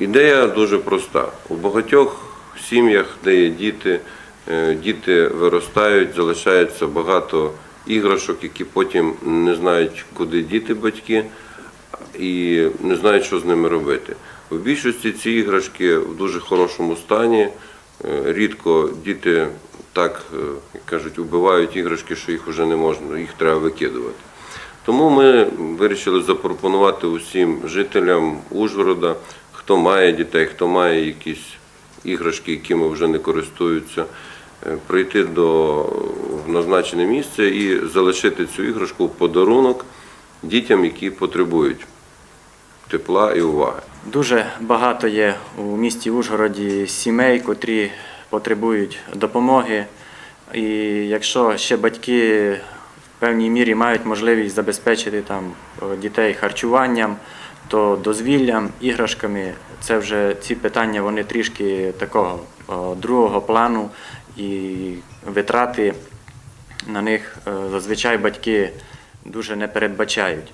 Ідея дуже проста. У багатьох сім'ях, де є діти, е, діти виростають, залишається багато іграшок, які потім не знають, куди діти батьки, і не знають, що з ними робити. В більшості ці іграшки в дуже хорошому стані. Е, Рідко діти так, е, як кажуть, убивають іграшки, що їх вже не можна, їх треба викидувати. Тому ми вирішили запропонувати усім жителям Ужгорода, хто має дітей, хто має якісь іграшки, якими вже не користуються, е, прийти до назначене місце і залишити цю іграшку в подарунок дітям, які потребують тепла і уваги. Дуже багато є у місті Ужгороді сімей, котрі потребують допомоги. І якщо ще батьки в певній мірі мають можливість забезпечити там е, дітей харчуванням, то дозвіллям, іграшками, це вже ці питання вони трішки такого другого плану і витрати на них е, зазвичай батьки дуже не передбачають.